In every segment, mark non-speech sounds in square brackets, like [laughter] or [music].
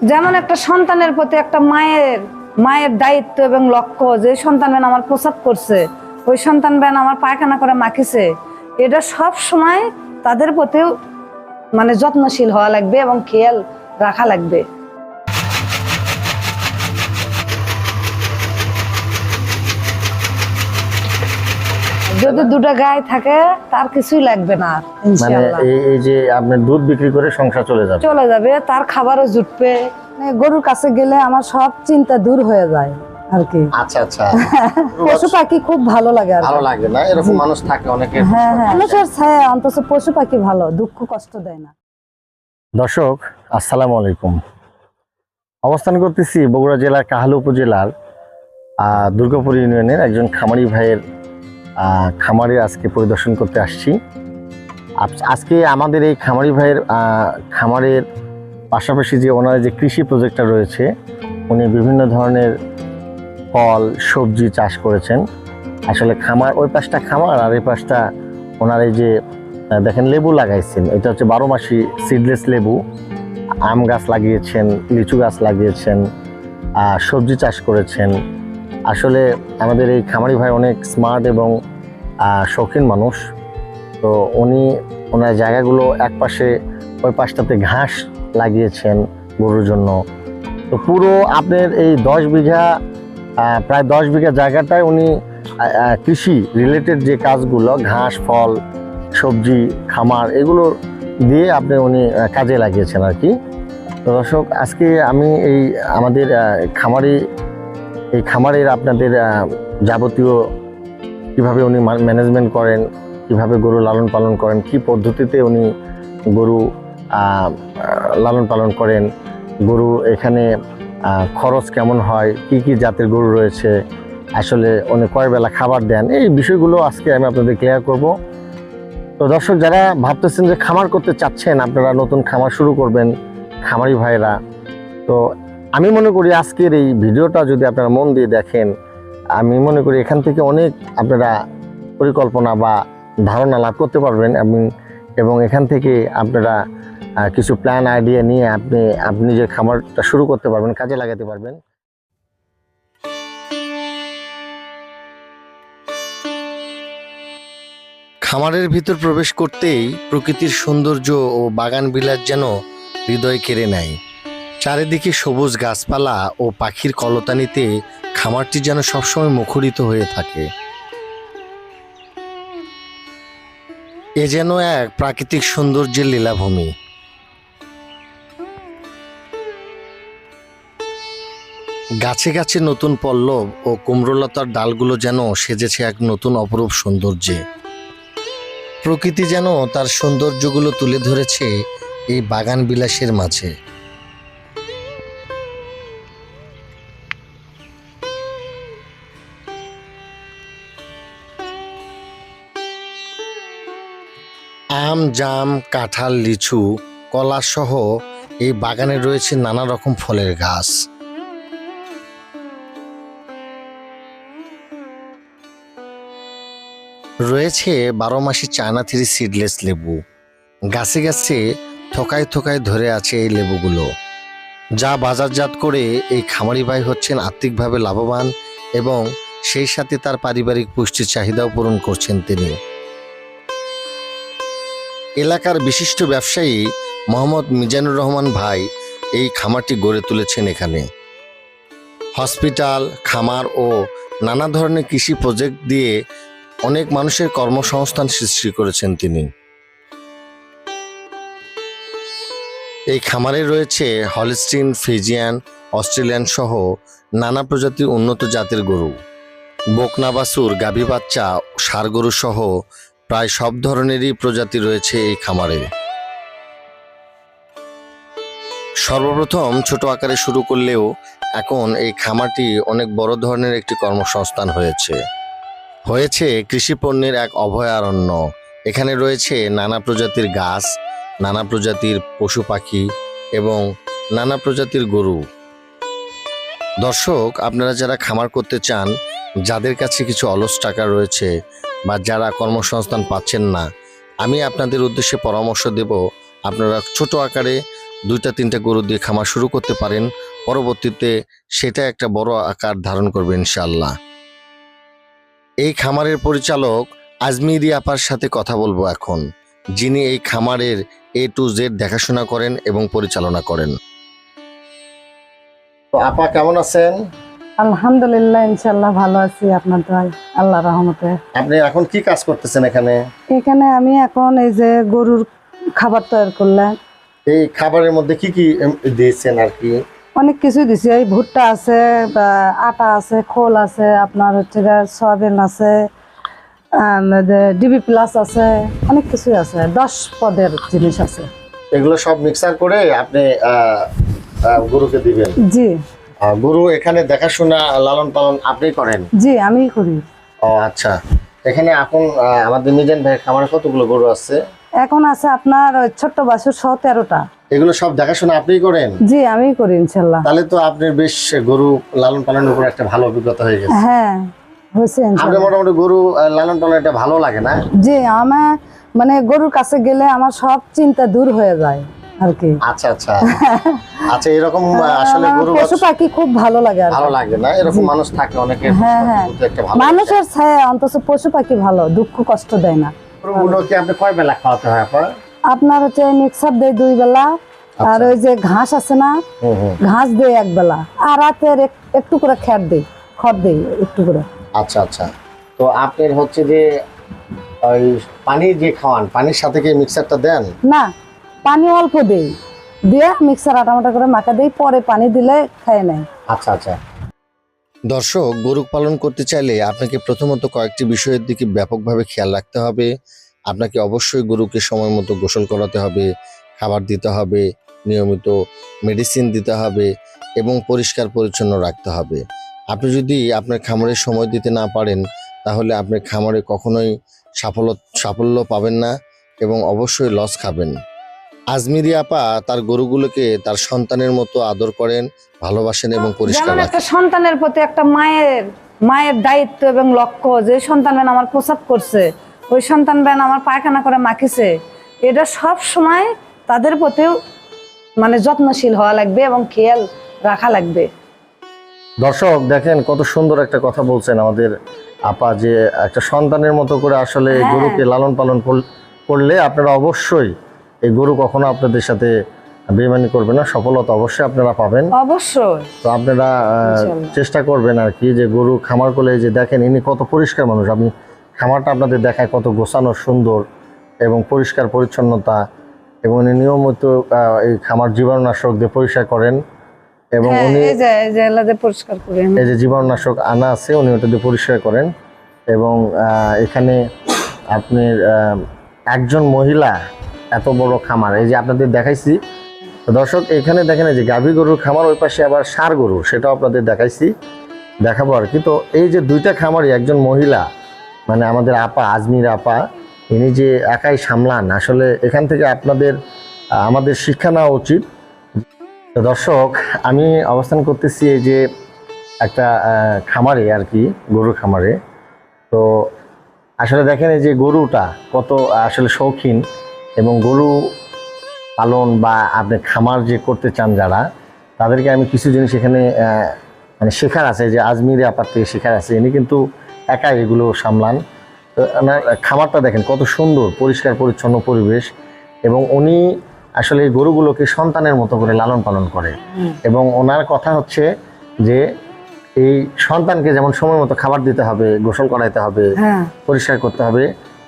যেমন একটা সন্তানের প্রতি একটা মায়ের মায়ের দায়িত্ব এবং লক্ষ্য, যে সন্তান বেন আমার প্রসাব করছে, ওই সন্তান ব্যান আমার পায়খানা করে মাখিছে, এটা সব সময় তাদের প্রতিও মানে যত্নশীল হওয়া লাগবে এবং খেয়াল রাখা লাগবে। যদি দুটো গায়ে থাকে তার কিছুই লাগবে না মানে এই যে আপনার দুধ বিক্রি করে সংসার চলে যাবে। চলে যাবে তার খাবারও জুটবে। মানে গরুর কাছে গেলে আমার সব চিন্তা দূর হয়ে যায় আর কি। আচ্ছা আচ্ছা। [laughs] পশু পাখি খুব ভালো লাগে ভালো লাগে না? এরকম মানুষ থাকে অনেকে হ্যাঁ হ্যাঁ। মানুষের ছায়া অন্তত পশু পাখি ভালো দুঃখ কষ্ট দেয় না। দর্শক আসসালামু আলাইকুম। অবস্থান করতেছি বগুড়া জেলার কাহালু উপজেলার আহ, দুর্গাপুর ইউনিয়নের একজন খামারি ভাইয়ের খামারে আজকে পরিদর্শন করতে আসছি। আজকে আমাদের এই খামারি ভাইয়ের খামারের পাশাপাশি যে ওনার যে কৃষি প্রজেক্টটা রয়েছে, উনি বিভিন্ন ধরনের ফল, সবজি চাষ করেছেন। আসলে খামার, ওই পাশটা খামার আর এই পাশটা ওনার এই যে দেখেন লেবু লাগাইছেন। এটা হচ্ছে বারো মাসি সিডলেস লেবু। আম গাছ লাগিয়েছেন, লিচু গাছ লাগিয়েছেন সবজি চাষ করেছেন। আসলে আমাদের এই খামারি ভাই অনেক স্মার্ট এবং শৌখিন মানুষ। তো উনি ওনার জায়গাগুলো এক পাশে, ওই পাশটাতে ঘাস লাগিয়েছেন গরুর জন্য। তো পুরো আপনার এই দশ বিঘা প্রায় দশ বিঘা জায়গাটায় উনি কৃষি রিলেটেড যে কাজগুলো, ঘাস, ফল, সবজি, খামার, এগুলো দিয়ে আপনি উনি কাজে লাগিয়েছেন আর কি। তো দর্শক, আজকে আমি এই আমাদের খামারি এই খামারের আপনাদের যাবতীয় কীভাবে উনি ম্যানেজমেন্ট করেন, কীভাবে গরু লালন পালন করেন, কি পদ্ধতিতে উনি গরু লালন পালন করেন, গরু এখানে খরচ কেমন হয়, কি কি জাতের গরু রয়েছে, আসলে উনি কয় বেলা খাবার দেন, এই বিষয়গুলো আজকে আমি আপনাদের ক্লিয়ার করব। তো দর্শক, যারা ভাবতেছেন যে খামার করতে চাচ্ছেন, আপনারা নতুন খামার শুরু করবেন, খামারি ভাইরা তো আমি মনে করি আজকের এই ভিডিওটা যদি আপনারা মন দিয়ে দেখেন, আমি মনে করি এখান থেকে অনেক আপনারা পরিকল্পনা বা ধারণা লাভ করতে পারবেন এবং এবং এখান থেকে আপনারা কিছু প্ল্যান আইডিয়া নিয়ে আপনি আপনি যে খামারটা শুরু করতে পারবেন, কাজে লাগাতে পারবেন। খামারের ভিতর প্রবেশ করতেই প্রকৃতির সৌন্দর্য ও বাগান বিলাস যেন হৃদয় কেড়ে নেয়। চারিদিকে সবুজ গাছপালা ও পাখির কলতানিতে খামারটি যেন সবসময় মুখরিত হয়ে থাকে। এ যেন এক প্রাকৃতিক সৌন্দর্যের লীলাভূমি। গাছে গাছে নতুন পল্লব ও কুমড়োলতার ডালগুলো যেন সেজেছে এক নতুন অপরূপ সৌন্দর্যে। প্রকৃতি যেন তার সৌন্দর্যগুলো তুলে ধরেছে এই বাগান বিলাসের মাঝে। আম, জাম, কাঁঠাল, লিচু, কলা সহ এই বাগানে রয়েছে নানা রকম ফলের গাছ। রয়েছে বারো মাসি চায়না থ্রি সিডলেস লেবু। গাছে গাছে থোকায় থোকায় ধরে আছে এই লেবুগুলো। যা বাজারজাত করে এই খামারি ভাই হচ্ছেন আর্থিকভাবে লাভবান এবং সেই সাথে তার পারিবারিক পুষ্টির চাহিদাও পূরণ করছেন তিনি। এলাকার বিশিষ্ট ব্যবসায়ী মোহাম্মদ মিজানুর রহমান ভাই এই খামারটি গড়ে তুলেছেন এখানে। হসপিটাল, খামার ও নানা ধরনের কৃষি প্রজেক্ট দিয়ে অনেক মানুষের কর্মসংস্থান সৃষ্টি করেছেন তিনি। এই খামারে রয়েছে হলিস্টিন, ফিজিয়ান, অস্ট্রেলিয়ান সহ নানা প্রজাতির উন্নত জাতের গরু। বকনা বাছুর, গাভী বাচ্চা, ষাড় গরু সহ প্রায় সব ধরনেরই প্রজাতি রয়েছে এই খামারে। সর্বপ্রথম ছোট আকারে শুরু করলেও এখন এই খামারটি অনেক বড় ধরনের একটি কর্মসংস্থান হয়েছে। হয়েছে কৃষি পণ্যের এক অভয়ারণ্য। এখানে রয়েছে নানা প্রজাতির গাছ, নানা প্রজাতির পশু পাখি এবং নানা প্রজাতির গরু। দর্শক, আপনারা যারা খামার করতে চান, যাদের কাছে কিছু অলস টাকা রয়েছে বা যারা কর্মসংস্থান পাচ্ছেন না, আমি আপনাদের উদ্দেশ্যে পরামর্শ দেব, আপনারা ছোট আকারে দুইটা, তিনটা গরু দিয়ে খামার শুরু করতে পারেন, পরবর্তীতে সেটা একটা বড় আকার ধারণ করবে ইনশাল্লাহ এই খামারের পরিচালক আজমিরি আপার সাথে কথা বলব এখন, যিনি এই খামারের এ টু জেড দেখাশোনা করেন এবং পরিচালনা করেন। আপা কেমন আছেন? আলহামদুলিল্লাহ ইনশাল্লাহ ভালো আছি আপনার দয় আল্লাহ রহমতে। আপনি এখন কি কাজ করতেছেন এখানে? এখানে আমি এখন এই যে গরুর খাবার তৈরি করলাম। এই খাবারের মধ্যে কি কি দিয়েছেন আর কি? অনেক কিছু দিছি এই ভুট্টা আছে আটা আছে খোল আছে আপনার হচ্ছে সয়াবিন আছে ডিবি প্লাস আছে অনেক কিছুই আছে দশ পদের জিনিস আছে। এগুলো সব মিক্সার করে আপনি গরুকে দিবেন? জি। গরু এখানে দেখাশোনা লালন পালন আপনি করেন? জি আমি করি। ও আচ্ছা। এখানে এখন আমাদের মিজান ভাইয়ের খামারে কতগুলো গরু আছে? এখন আছে আপনার ছোট্ট বাছুর সহ তেরোটা। এগুলো সব দেখাশোনা আপনিই করেন? জি আমি করি ইনশাল্লাহ। তাহলে তো আপনার বেশ গরু লালন পালনের উপর একটা ভালো অভিজ্ঞতা হয়ে গেছে। হ্যাঁ আপনার মোটামুটি গরু লালন পালন এটা ভালো লাগে না? জি আমার মানে গরুর কাছে গেলে আমার সব চিন্তা দূর হয়ে যায়। আর কি। আচ্ছা আচ্ছা। আচ্ছা এরকম [laughs] আসলে গরু পশু পাখি খুব ভালো লাগে আর ভালো লাগে না? এরকম মানুষ থাকে অনেকের হ্যাঁ, হ্যাঁ। মানুষের ছায়া অন্তত পশু পাখি ভালো দুঃখ কষ্ট দেয় না। গরুগুলো কি আপনি কয় বেলা খাওয়াতে হয় আপনার? আপনার হচ্ছে দেয় দুই বেলা আর ওই যে ঘাস আছে না ঘাস দেয় এক বেলা আর রাতের একটু করে খ্যার দেই খড় দেই একটু করে। আচ্ছা আচ্ছা। তো আপনার হচ্ছে যে ওই পানি যে খাওয়ান পানির সাথে কি মিক্সারটা দেন? না পানি অল্প দেই। দিয়ে মিক্সার আটামাটা করে মাখা দেই, পরে পানি দিলে খায় নেয় আচ্ছা আচ্ছা। দর্শক, গরু পালন করতে চাইলে আপনাকে প্রথমত কয়েকটি বিষয়ের দিকে ব্যাপকভাবে খেয়াল রাখতে হবে। আপনাকে অবশ্যই গরুকে সময় মতো গোসল করাতে হবে, খাবার দিতে হবে, নিয়মিত মেডিসিন দিতে হবে এবং পরিষ্কার পরিচ্ছন্ন রাখতে হবে। আপনি যদি আপনার খামারে সময় দিতে না পারেন, তাহলে আপনি খামারে কখনোই সাফল্য সাফল্য পাবেন না এবং অবশ্যই লস খাবেন। আজমিরি আপা তার গরুগুলোকে তার সন্তানের মতো আদর করেন ভালোবাসেন এবং পরিষ্কার যেমন একটা সন্তানের প্রতি একটা মায়ের মায়ের দায়িত্ব এবং লক্ষ্য যে সন্তান ব্যান আমার প্রসাব করছে ওই সন্তান ব্যান আমার পায়খানা করে মাখিছে এটা সব সময় তাদের প্রতিও মানে যত্নশীল হওয়া লাগবে এবং খেয়াল রাখা লাগবে দর্শক দেখেন কত সুন্দর একটা কথা বলছেন আমাদের আপা যে একটা সন্তানের মতো করে আসলে হ্যাঁ। গরুকে লালন পালন কর- করলে আপনারা অবশ্যই এই গরু কখনো আপনাদের সাথে বেমানি করবে না সফলতা অবশ্যই আপনারা পাবেন। অবশ্যই। তো আপনারা চেষ্টা করবেন আর কি যে গরু খামার করলে যে দেখেন ইনি কত পরিষ্কার মানুষ। আমি খামারটা আপনাদের দেখায় কত গোছানো সুন্দর এবং পরিষ্কার পরিচ্ছন্নতা এবং উনি নিয়মিত এই খামার জীবাণুনাশক দিয়ে পরিষ্কার করেন এবং হ্যাঁ উনি পরিষ্কার করি আমি। এই যে জীবাণুনাশক আনা আছে উনি ওটা দিয়ে পরিষ্কার করেন এবং এখানে আপনি একজন মহিলা এত বড় খামার। এই যে আপনাদের দেখাইছি। দর্শক, এখানে দেখেন যে গাভী গরুর খামার, ওই পাশে আবার সার গরু, সেটাও আপনাদের দেখাইছি। দেখাবো আর কি। তো এই যে দুইটা খামারই, একজন মহিলা মানে আমাদের আপা, আজমির আপা, ইনি যে একাই সামলান, আসলে এখান থেকে আপনাদের আমাদের শিক্ষা নেওয়া উচিত। দর্শক, আমি অবস্থান করতেছি এই যে একটা খামারে আর কি, গরুর খামারে। তো আসলে দেখেন এই যে গরুটা কত আসলে শৌখিন। এবং গরু পালন বা আপনি খামার যে করতে চান যারা তাদেরকে আমি কিছু জিনিস এখানে মানে শেখার আছে যে আজমিরে আপার থেকে শেখার আছে। ইনি কিন্তু একা এগুলো সামলান। তো ওনার খামারটা দেখেন কত সুন্দর পরিষ্কার পরিচ্ছন্ন পরিবেশ এবং উনি আসলে এই গরুগুলোকে সন্তানের মতো করে লালন পালন করে। এবং ওনার কথা হচ্ছে যে এই সন্তানকে যেমন সময় মতো খাবার দিতে হবে গোসল করাইতে হবে হ্যাঁ। পরিষ্কার করতে হবে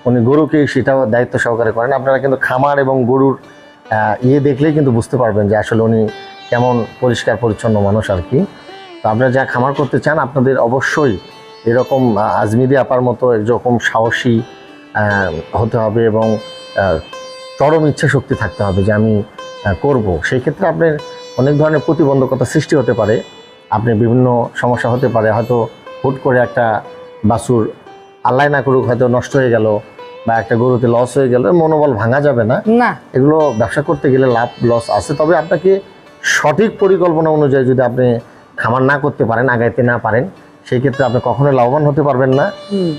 উনি গরুকে সেটাও দায়িত্ব সহকারে করেন। আপনারা কিন্তু খামার এবং গরুর ইয়ে দেখলেই কিন্তু বুঝতে পারবেন যে আসলে উনি কেমন পরিষ্কার, পরিচ্ছন্ন মানুষ আর কি। তো আপনারা যা খামার করতে চান, আপনাদের অবশ্যই এরকম আজমিদি আপার মতো এরকম সাহসী হতে হবে এবং চরম ইচ্ছা শক্তি থাকতে হবে যে আমি করব। সেই ক্ষেত্রে আপনার অনেক ধরনের প্রতিবন্ধকতা সৃষ্টি হতে পারে। আপনি বিভিন্ন সমস্যা হতে পারে। হয়তো হুট করে একটা বাছুর আল্লাহ না করুক হয়তো নষ্ট হয়ে গেল বা একটা গরুতে লস হয়ে গেল মনোবল ভাঙা যাবে না। না। এগুলো ব্যবসা করতে গেলে লাভ লস আছে। তবে আপনাকে সঠিক পরিকল্পনা অনুযায়ী যদি আপনি খামার না করতে পারেন আগাইতে না পারেন সেই ক্ষেত্রে আপনি কখনোই লাভবান হতে পারবেন না।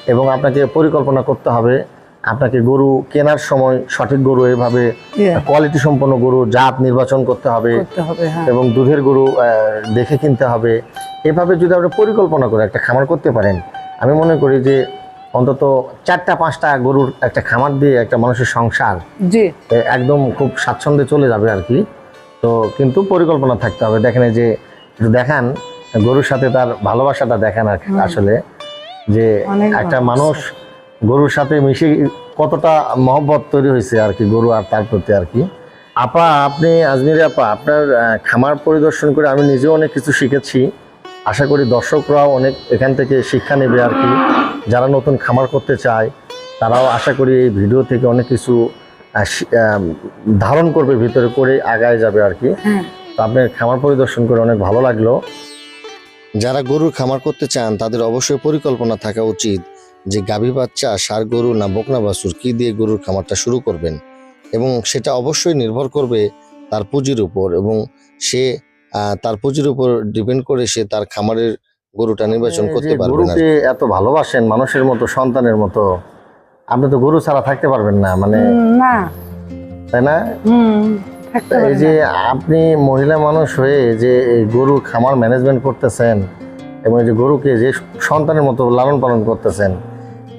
এবং আপনাকে পরিকল্পনা করতে হবে আপনাকে গরু কেনার সময় সঠিক গরু এভাবে কোয়ালিটি সম্পন্ন গরু জাত নির্বাচন করতে হবে। করতে হবে হ্যাঁ। এবং দুধের গরু দেখে কিনতে হবে। এভাবে যদি আপনি পরিকল্পনা করে একটা খামার করতে পারেন আমি মনে করি যে অন্তত চারটা পাঁচটা গরুর একটা খামার দিয়ে একটা মানুষের সংসার জি। একদম খুব স্বাচ্ছন্দ্যে চলে যাবে আর কি। তো কিন্তু পরিকল্পনা থাকতে হবে। দেখেন যে একটু দেখান গরুর সাথে তার ভালোবাসাটা দেখেন আর আসলে যে একটা মানুষ গরুর সাথে মিশে কতটা মহব্বত তৈরি হয়েছে আর কি গরু আর তার প্রতি আর কি। আপা আপনি আজমিরি আপা আপনার খামার পরিদর্শন করে আমি নিজেও অনেক কিছু শিখেছি। আশা করি দর্শকরাও অনেক এখান থেকে শিক্ষা নেবে আর কি। যারা নতুন খামার করতে চায় তারাও আশা করি এই ভিডিও থেকে অনেক কিছু ধারণ করবে ভিতরে করে আগায় যাবে আর কি। হ্যাঁ। তো আপনার খামার পরিদর্শন করে অনেক ভালো লাগল। যারা গরুর খামার করতে চান তাদের অবশ্যই পরিকল্পনা থাকা উচিত যে গাভী বাচ্চা সার গরু না বকনা বাছুর কি দিয়ে গরুর খামারটা শুরু করবেন। এবং সেটা অবশ্যই নির্ভর করবে তার পুঁজির উপর এবং সে তার পুঁজির উপর ডিপেন্ড করে সে তার খামারের গরুটা নির্বাচন করতে পারবে মানে গরুকে এত ভালোবাসেন মানুষের মতো সন্তানের মতো আপনি তো গরু ছাড়া থাকতে পারবেন না মানে না। তাই না? এই যে আপনি মহিলা মানুষ হয়ে যে এই গরু খামার ম্যানেজমেন্ট করতেছেন এবং এই যে গরুকে যে সন্তানের মতো লালন পালন করতেছেন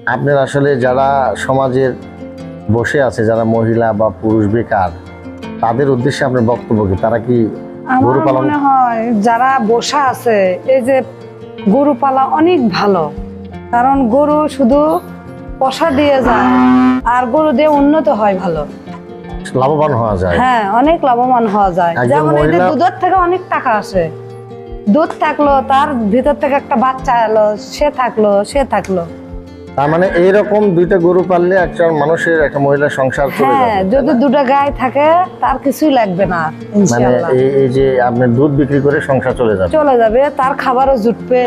আপনার আসলে যারা সমাজের বসে আছে যারা মহিলা বা পুরুষ বেকার তাদের উদ্দেশ্যে আপনার বক্তব্য কি? তারা কি গরু পালন- হয় যারা বসা আছে এই যে গরু পালা অনেক ভালো। কারণ গরু শুধু পশা দিয়ে যায় আর গরু দিয়ে উন্নত হয় ভালো। লাভবান হওয়া যায়। হ্যাঁ অনেক লাভবান হওয়া যায়। যেমন এই যে দুধের থেকে অনেক টাকা আসে। দুধ থাকল তার ভিতর থেকে একটা বাচ্চা এলো সে থাকল সে থাকল। তার মানে এইরকম দুইটা গরু পাললে একজন মানুষের একটা মহিলার সংসার চলে হ্যাঁ যাবে যদি দুটো গায়ে থাকে তার কিছুই লাগবে না মানে এই যে আপনার দুধ বিক্রি করে সংসার চলে যাবে। চলে যাবে তার খাবারও জুটবে।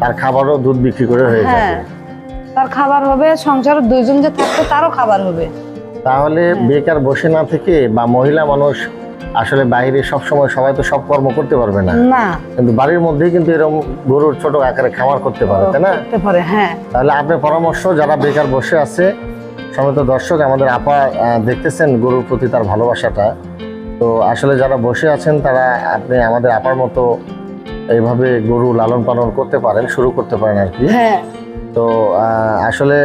তার খাবারও দুধ বিক্রি করে হয়ে হ্যাঁ যাবে তার খাবার হবে সংসার দুইজন যে থাকবে তারও খাবার হবে। তাহলে হ্যাঁ। বেকার বসে না থেকে বা মহিলা মানুষ আসলে বাইরে সব সময় সবাই তো সব কর্ম করতে পারবে না। না। কিন্তু বাড়ির মধ্যেই কিন্তু এরকম গরুর ছোট আকারে খামার করতে পারে তাই না? করতে পারে হ্যাঁ। তাহলে আপনার পরামর্শ যারা বেকার বসে আছে সমস্ত দর্শক আমাদের আপা দেখতেছেন গরুর প্রতি তার ভালোবাসাটা। তো আসলে যারা বসে আছেন তারা আপনি আমাদের আপার মতো এইভাবে গরু লালন পালন করতে পারেন শুরু করতে পারেন আর কি। হ্যাঁ। তো আহ, আসলে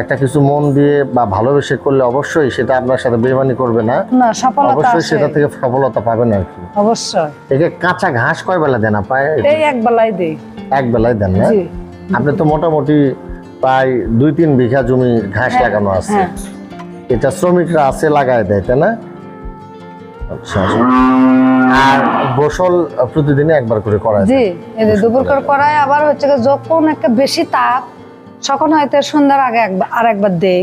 একটা কিছু মন দিয়ে বা ভালোবেসে করলে অবশ্যই সেটা আপনার সাথে বেমানি করবে না। না সফলতা অবশ্যই সেটা থেকে সফলতা পাবেন আর কি। অবশ্যই। একে কাঁচা ঘাস কয় বেলা দেন পায় এই এক বেলায় দেই। এক বেলায় দেন না? আপনি তো মোটামুটি প্রায় দুই তিন বিঘা জমি ঘাস হ্যাঁ, লাগানো আছে। হ্যাঁ। এটা শ্রমিকরা আছে লাগায় দেয় তাই না? আচ্ছা আচ্ছা। আর গোসল প্রতিদিনে একবার করে করা জি দুপুর করে করায় আবার হচ্ছে যখন একটা বেশি তাপ তখন হয়তো সন্ধ্যার আগে একবার আর একবার দেই।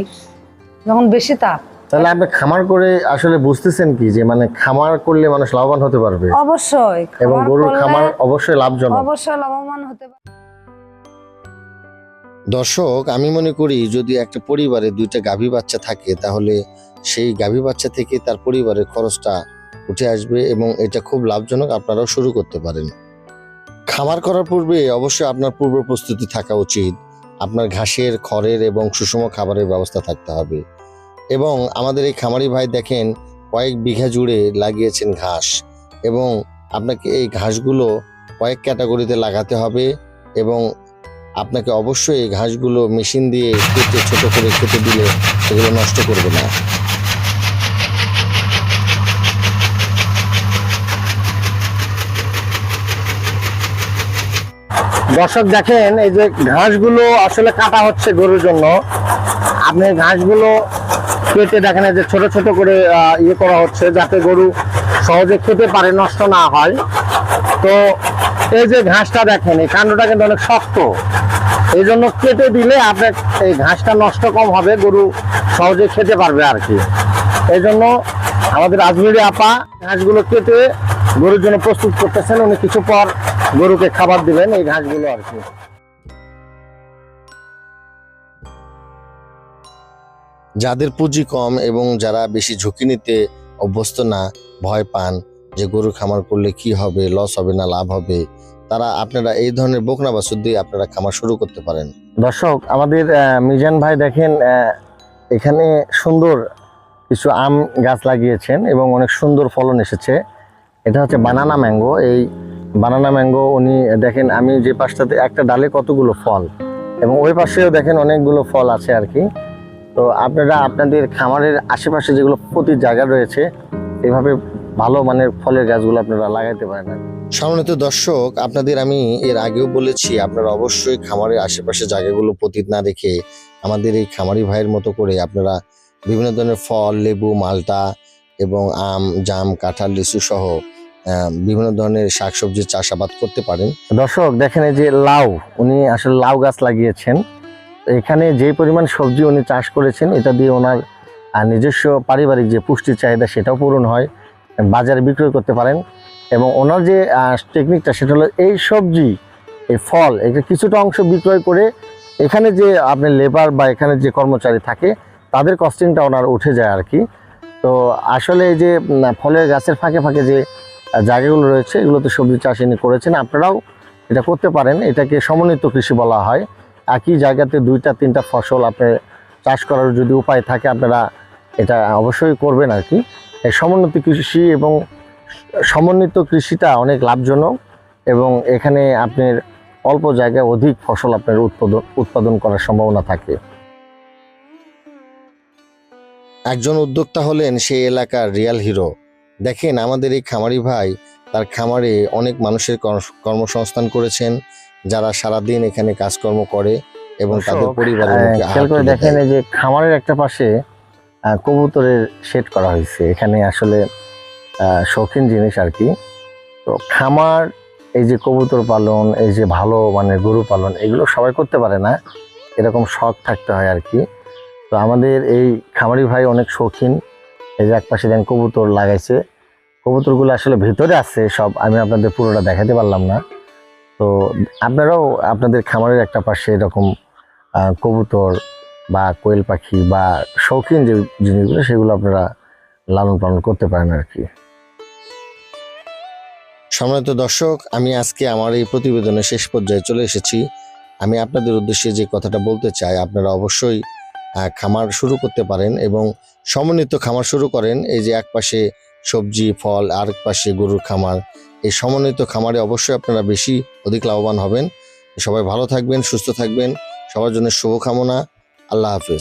যখন বেশি তাপ। তাহলে আপনি খামার করে আসলে বুঝতেছেন কি যে মানে খামার করলে মানুষ লাভবান হতে পারবে? অবশ্যই এবং গরুর খামার অবশ্যই লাভজনক। অবশ্যই লাভবান হতে পারে দর্শক আমি মনে করি যদি একটা পরিবারে দুইটা গাভী বাচ্চা থাকে তাহলে সেই গাভী বাচ্চা থেকে তার পরিবারের খরচটা উঠে আসবে এবং এটা খুব লাভজনক আপনারাও শুরু করতে পারেন। খামার করার পূর্বে অবশ্যই আপনার পূর্ব প্রস্তুতি থাকা উচিত। আপনার ঘাসের, খড়ের এবং সুষম খাবারের ব্যবস্থা থাকতে হবে। এবং আমাদের এই খামারি ভাই দেখেন, কয়েক বিঘা জুড়ে লাগিয়েছেন ঘাস এবং আপনাকে এই ঘাসগুলো কয়েক ক্যাটাগরিতে লাগাতে হবে এবং আপনাকে অবশ্যই ঘাসগুলো মেশিন দিয়ে কেটে ছোট করে কেটে দিলে সেগুলো নষ্ট করবে না। দর্শক দেখেন, এই যে ঘাসগুলো আসলে কাটা হচ্ছে গরুর জন্য। আপনি ঘাসগুলো কেটে দেখেন, এই যে ছোট ছোট করে ইয়ে করা হচ্ছে যাতে গরু সহজে খেতে পারে, নষ্ট না হয়। তো এই যে ঘাসটা দেখেন, এই কাণ্ডটা কিন্তু অনেক শক্ত। এই জন্য কেটে দিলে আপনার এই ঘাসটা নষ্ট কম হবে, গরু সহজে খেতে পারবে আর কি। এই জন্য আমাদের আজমিরি আপা ঘাসগুলো কেটে গরুর জন্য প্রস্তুত করতেছেন। উনি কিছু পর গরুকে খাবার দিবেন এই ঘাসগুলো আর কি। যাদের পুঁজি কম এবং যারা বেশি ঝুঁকি নিতে অভ্যস্ত না ভয় পান যে গরু খামার করলে কি হবে লস হবে না লাভ হবে তারা আপনারা এই ধরনের বোকনা বাছুর দিয়ে আপনারা খামার শুরু করতে পারেন। দর্শক আমাদের মিজান ভাই দেখেন আহ, এখানে সুন্দর কিছু আম গাছ লাগিয়েছেন এবং অনেক সুন্দর ফলন এসেছে। এটা হচ্ছে বানানা ম্যাঙ্গো। এই বানানা ম্যাঙ্গো উনি দেখেন, আমি যে পাশটাতে একটা ডালে কতগুলো ফল, এবং ওই পাশেও দেখেন অনেকগুলো ফল আছে আর কি। তো আপনারা আপনাদের খামারের আশেপাশে যেগুলো প্রতি জায়গা রয়েছে, এভাবে ভালো মানের ফলের গাছগুলো আপনারা লাগাইতে পারেন আর সম্মানিত দর্শক, আপনাদের আমি এর আগেও বলেছি, আপনারা অবশ্যই খামারের আশেপাশে জায়গাগুলো পতিত না রেখে আমাদের এই খামারি ভাইয়ের মতো করে আপনারা বিভিন্ন ধরনের ফল, লেবু, মালটা এবং আম, জাম, কাঁঠাল, লিচু সহ বিভিন্ন ধরনের শাকসবজির চাষাবাদ করতে পারেন। দর্শক, দেখেন এই যে লাউ, উনি আসলে লাউ গাছ লাগিয়েছেন। এখানে যে পরিমাণ সবজি উনি চাষ করেছেন, এটা দিয়ে ওনার নিজস্ব পারিবারিক যে পুষ্টির চাহিদা সেটাও পূরণ হয়, বাজারে বিক্রয় করতে পারেন। এবং ওনার যে টেকনিকটা সেটা হলো এই সবজি, এই ফল এটা কিছুটা অংশ বিক্রয় করে এখানে যে আপনি লেবার বা এখানে যে কর্মচারী থাকে, তাদের কস্টিংটা ওনার উঠে যায় আর কি। তো আসলে এই যে ফলের গাছের ফাঁকে ফাঁকে যে জায়গাগুলো রয়েছে, এগুলোতে সবজি চাষ ইনি করেছেন। আপনারাও এটা করতে পারেন। এটাকে সমন্বিত কৃষি বলা হয়। একই জায়গাতে দুইটা, তিনটা ফসল আপনি চাষ করার যদি উপায় থাকে, আপনারা এটা অবশ্যই করবেন আর কি। সমন্বিত কৃষি এবং সমন্বিত কৃষিটা অনেক লাভজনক এবং এখানে আপনার অল্প জায়গায় অধিক ফসল আপনার উৎপাদন উৎপাদন করার সম্ভাবনা থাকে। একজন উদ্যোক্তা হলেন সেই এলাকার রিয়াল হিরো। দেখেন আমাদের এই খামারি ভাই তার খামারে অনেক মানুষের কর্ম- কর্মসংস্থান করেছেন যারা সারাদিন এখানে কাজকর্ম করে এবং তাদের পরিবারের মুখে খেয়াল করে দেখেন এই যে খামারের একটা পাশে কবুতরের শেড করা হয়েছে। এখানে আসলে আহ, শৌখিন জিনিস আর কি। তো খামার এই যে কবুতর পালন এই যে ভালো মানে গরু পালন এগুলো সবাই করতে পারে না। এরকম শখ থাকতে হয় আর কি। তো আমাদের এই খামারি ভাই অনেক শৌখিন এই যে এক পাশে দেন কবুতর লাগাইছে। কবুতরগুলো আসলে ভেতরে আছে সব, আমি আপনাদের পুরোটা দেখাতে পারলাম না। তো আপনারাও আপনাদের খামারের একটা পাশে এরকম কবুতর বা কোয়েল পাখি বা শৌখিন যে জিনিসগুলো, সেগুলো আপনারা লালন পালন করতে পারেন আর কি। সম্মানিত দর্শক, আমি আজকে আমার এই প্রতিবেদনের শেষ পর্যায়ে চলে এসেছি। আমি আপনাদের উদ্দেশ্যে যে কথাটা বলতে চাই, আপনারা অবশ্যই খামার শুরু করতে পারেন এবং সমন্বিত খামার শুরু করেন। এই যে এক পাশে সবজি, ফল, আর এক পাশে গরুর খামার। এই সমন্বিত খামারে অবশ্যই আপনারা বেশি অধিক লাভবান হবেন। সবাই ভালো থাকবেন, সুস্থ থাকবেন। সবার জন্য শুভকামনা। আল্লাহ হাফেজ।